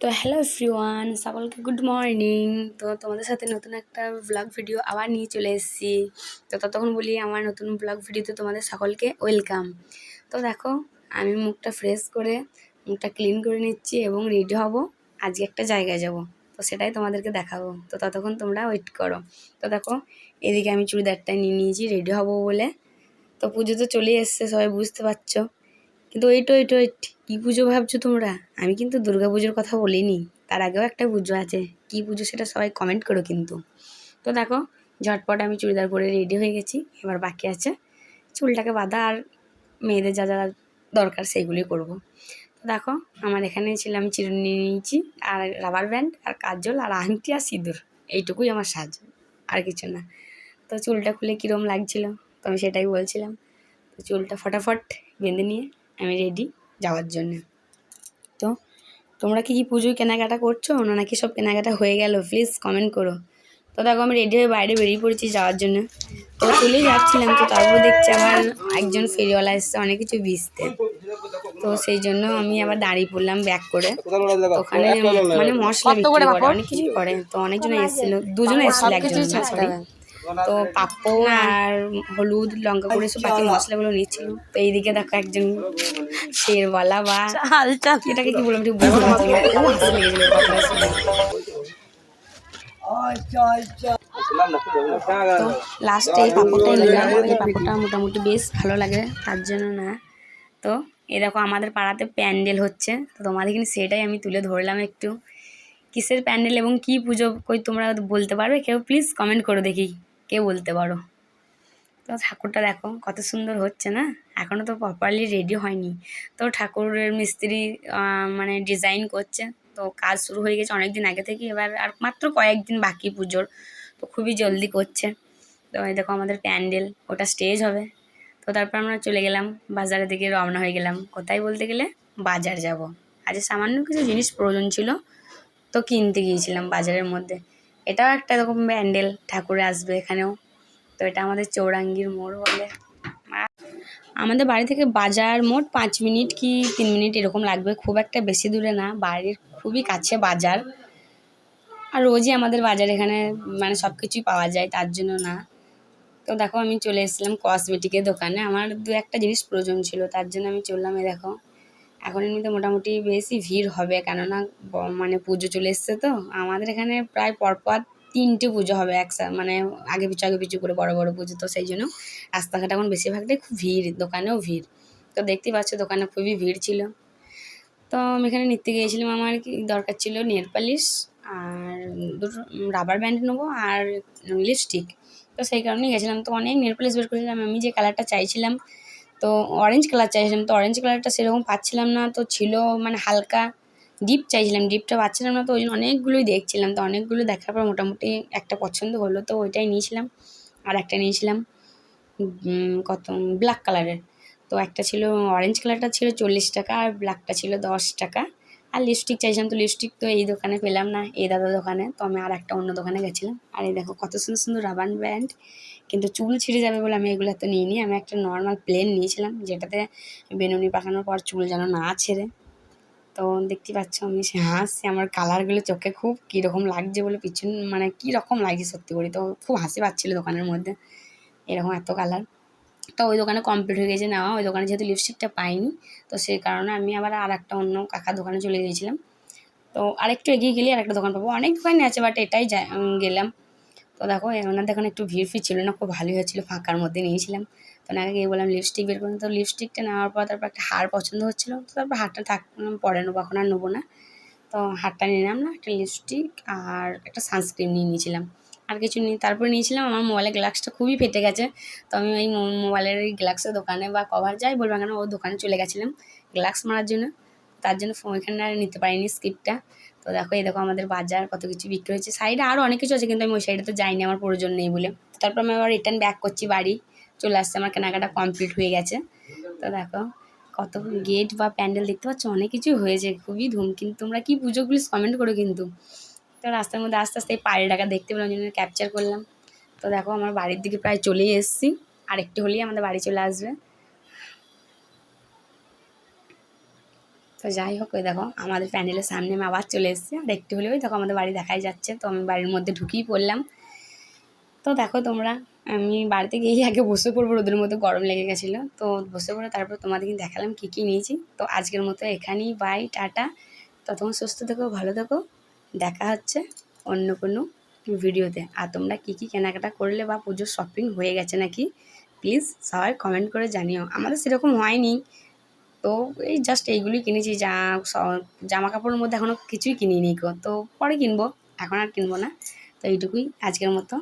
তো hello everyone সকলকে good morning তো তোমাদের সাথে নতুন একটা ব্লগ ভিডিও আবার নিয়ে চলে এসেছি। তো ততক্ষণ বলি আমার নতুন ব্লগ ভিডিওতে তোমাদের সকলকে ওয়েলকাম তো দেখো, আমি মুখটা ফ্রেশ করে, মুখটা ক্লিন করে নিচ্ছি এবং রেডি হব। আজকে একটা জায়গায় যাব। তো সেটাই তোমাদেরকে দেখাবো। তো ততক্ষণ তোমরা ওয়েট করো। তো দেখো, এদিকে আমি চুড়িদারটা নিয়ে নিয়েছি রেডি হব বলে। তো পুজো তো চলেই এসছে, সবাই বুঝতে পারছ। কিন্তু ওইট ওইট ওইট কী পুজো ভাবছ তোমরা? আমি কিন্তু দুর্গা পুজোর কথা বলিনি। তার আগেও একটা পুজো আছে। কী পুজো সেটা সবাই কমেন্ট করো কিন্তু। তো দেখো, ঝটপট আমি চুড়িদার পরে রেডি হয়ে গেছি। এবার বাকি আছে চুলটাকে বাঁধা আর মেয়েদের যা যা দরকার সেইগুলি করব। তো দেখো, আমার এখানে ছিল আমি চিরুনি নিয়ে নিয়েছি, আর রাবার ব্যান্ড আর কাজল, আর আংটি, আর সিঁদুর। এইটুকুই আমার সাজ, আর কিছু না। তো চুলটা খুলে কীরম লাগছিল? তো আমি সেটাই বলছিলাম। তো চুলটা ফটাফট বেঁধে নিয়ে আমি রেডি যাওয়ার জন্য। তো তোমরা কি কি পুজোয় কেনাকাটা করছ? না নাকি সব কেনাকাটা হয়ে গেল? প্লিজ কমেন্ট করো। তো দেখো, আমি রেডি হয়ে বাইরে বেরিয়ে পড়েছি যাওয়ার জন্য। তো চলেই যাচ্ছিলাম, তো তারপর দেখছি আমার একজন ফেরিওয়ালা এসছে, অনেক কিছু ভিজতে। তো সেই জন্য আমি আবার দাঁড়িয়ে পড়লাম ব্যাক করে। ওখানে মানে মশলা করে, অনেক কিছু করে। তো অনেকজন এসেছিল, দুজনে এসেছিল একজন। তো পাপ্পড় আর হলুদ লঙ্কা করে সব বাকি মশলাগুলো নিচ্ছিল তো এইদিকে দেখো একজন শেরওয়ালা বা এটাকে কি বললাম ঠিক বুঝতে পারছি। তো লাস্টে এই পাপড়টাই নিলাম এই পাপড়টা মোটামুটি বেশ ভালো লাগে তার জন্য না। তো এই দেখো আমাদের পাড়াতে প্যান্ডেল হচ্ছে। তো তোমাদের কিন্তু সেটাই আমি তুলে ধরলাম একটু। কিসের প্যান্ডেল এবং কি পুজো কই তোমরা বলতে পারবে? কেউ প্লিজ কমেন্ট করে দেখি। কে বলতে পারো? তো ঠাকুরটা দেখো, কত সুন্দর হচ্ছে না? এখনও তো প্রপারলি রেডি হয়নি। তো ঠাকুরের মিস্ত্রি মানে ডিজাইন করছে। তো কাজ শুরু হয়ে গেছে অনেক দিন আগে থেকে। এবার আর মাত্র কয়েকদিন বাকি পুজোর। তো খুবই জলদি করছে। তো এই দেখো আমাদের প্যান্ডেল, ওটা স্টেজ হবে। তো তারপর আমরা চলে গেলাম বাজারের দিকে, রওনা হয়ে গেলাম। কোথায় বলতে গেলে? বাজার যাব। আজ সামান্য কিছু জিনিস প্রয়োজন ছিল, তো কিনতে গিয়েছিলাম বাজারের মধ্যে। এটাও একটা এরকম ব্যান্ডেল ঠাকুরে আসবে এখানেও। তো এটা আমাদের চৌরাঙ্গির মোড় বলে। আমাদের বাড়ি থেকে বাজার মোট পাঁচ মিনিট কি তিন মিনিট এরকম লাগবে, খুব একটা বেশি দূরে না, বাড়ির খুবই কাছে বাজার। আর রোজই আমাদের বাজার এখানে মানে সব কিছুই পাওয়া যায়, তার জন্য না। তো দেখো আমি চলে এসেছিলাম কসমেটিকের দোকানে, আমার দু একটা জিনিস প্রয়োজন ছিল, তার জন্য আমি চললাম এই দেখো। এখন এমনিতে মোটামুটি বেশি ভিড় হবে কেননা মানে পুজো চলে এসছে তো। আমাদের এখানে প্রায় পরপর তিনটে পুজো হবে একসাথে মানে আগে পিছু আগে পিছু করে বড় বড় পুজো তো সেই জন্য। রাস্তাঘাট এখন বেশিরভাগটাই খুব ভিড়, দোকানেও ভিড়। তো দেখতেই পাচ্ছ দোকানে খুবই ভিড় ছিল। তো আমি এখানে নিতে গিয়েছিলাম, আমার কি দরকার ছিল নেল পালিশ আর দুটো রাবার ব্যান্ড নেব আর লিপস্টিক। তো সেই কারণেই গেছিলাম। তো অনেক নেল পালিশ বের করেছিলাম। আমি যে কালারটা চাইছিলাম তো অরেঞ্জ কালার চাইছিলাম। তো অরেঞ্জ কালারটা সেরকম পাচ্ছিলাম না, তো ছিল মানে হালকা ডিপ চাইছিলাম ডিপটা পাচ্ছিলাম না, তো ওই জন্য অনেকগুলোই দেখছিলাম। তো অনেকগুলো দেখার পর মোটামুটি একটা পছন্দ হলো, তো ওইটাই নিয়েছিলাম। আর একটা নিয়েছিলাম কত ব্ল্যাক কালারের তো একটা ছিল অরেঞ্জ কালারটা ছিল চল্লিশ টাকা আর ব্ল্যাকটা ছিল দশ টাকা। আর লিপস্টিক চাইছিলাম তো লিপস্টিক তো এই দোকানে পেলাম না, এই দাদা দোকানে। তো আমি আর একটা অন্য দোকানে গেছিলাম। আর এই দেখো কত সুন্দর সুন্দর রাবার ব্যান্ড কিন্তু চুল ছিঁড়ে যাবে বলে আমি এগুলো এত নিইনি। আমি একটা নর্মাল প্লেন নিয়েছিলাম, যেটাতে বেনুনি পাকানোর পর চুল যেন না ছেড়ে। তো দেখতে পাচ্ছ আমি সে হাসছি, আমার কালারগুলো চোখে খুব কীরকম লাগছে বলে পিছন মানে কীরকম লাগছে সত্যি করি। তো খুব হাসি পাচ্ছিলো দোকানের মধ্যে। এরকম এত কালার তো ওই দোকানে কমপ্লিট হয়ে গেছে নেওয়া। ওই দোকানে যেহেতু লিপস্টিকটা পাইনি, তো সেই কারণে আমি আবার আর একটা অন্য কাকার দোকানে চলে গিয়েছিলাম। তো আরেকটু এগিয়ে গেলে আর একটা দোকান পাবো। অনেক দোকানই আছে বাট এটাই গেলাম। তো দেখো ওনাদের এখানে একটু ভিড় ফির ছিল না, খুব ভালোই হচ্ছিল, ফাঁকার মধ্যে নিয়েছিলাম। তো ওনাকে গিয়ে বললাম লিপস্টিক বের করুন তো লিপস্টিকটা নেওয়ার পর তারপর একটা হার পছন্দ হচ্ছিল। তো তারপর হারটা থাক পরে নেব, এখন আর নেব না। তো হারটা নিলাম না, একটা লিপস্টিক আর একটা সানস্ক্রিন নিয়ে নিয়েছিলাম। আর কিছু নিয়ে তারপরে নিয়েছিলাম, আমার মোবাইলের গ্লাসটা খুবই ফেটে গেছে। তো আমি ওই মোবাইলের ওই গ্লাসের দোকানে বা কভার যাই বলব কেন ও দোকানে চলে গেছিলাম গ্লাস মারার জন্য। তার জন্য ফোন এখানে আর নিতে পারিনি স্ক্রিপ্টটা তো দেখো, এই দেখো আমাদের বাজার, কত কিছু বিক্রি হয়েছে। সাইডে আরও অনেক কিছু আছে, কিন্তু আমি ওই সাইডে তো যাইনি, আমার প্রয়োজন নেই বলে। তারপর আমি আবার রিটার্ন ব্যাক করছি বাড়ি। চলে আসছে, আমার কেনাকাটা কমপ্লিট হয়ে গেছে। তো দেখো, কত গেট বা প্যান্ডেল দেখতে পাচ্ছ? অনেক কিছু হয়েছে, খুবই ধুম। কিন্তু তোমরা কি পুজো প্লিজ কমেন্ট করো কিন্তু। তো রাস্তার মধ্যে আস্তে আস্তে এই পায়রাটাকে দেখতে পেলাম জন্য ক্যাপচার করলাম। তো দেখো আমার বাড়ির দিকে প্রায় চলেই এসেছি। আরেকটু হলেই আমাদের বাড়ি চলে আসবে। তো যাই হোক, ওই দেখো আমাদের প্যান্ডেলের সামনে আমি আবার চলে এসেছি। আর একটু হলেও দেখো আমাদের বাড়ি দেখাই যাচ্ছে। তো আমি বাড়ির মধ্যে ঢুকেই পড়লাম। তো দেখো তোমরা, আমি বাড়িতে গিয়েই আগে বসে পড়ব, রোদের মধ্যে গরম লেগে গেছিল। তো বসে পড়ে তারপর তোমাদেরকে দেখালাম কী কী নিয়েছি। তো আজকের মতো এখানেই বাই টাটা। ততক্ষণ সুস্থ থেকো, ভালো থেকো। দেখা হচ্ছে অন্য কোনো ভিডিওতে। আর তোমরা কী কী কেনাকাটা করলে বা পুজোর শপিং হয়ে গেছে নাকি? প্লিজ সবাই কমেন্ট করে জানিও। আমাদের সেরকম হয়নি। তো এই জাস্ট এইগুলোই কিনেছি। যা জামা কাপড়ের মধ্যে এখনও কিছুই কিনিনি গো। তো পরে কিনবো। এখন আর কিনবো না। তো এইটুকুই আজকের মতো।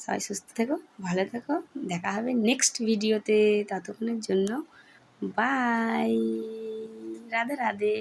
সবাই সুস্থ থেকো, ভালো থেকো। দেখা হবে নেক্সট ভিডিওতে ততক্ষণের জন্য। বাই রাধে রাধে।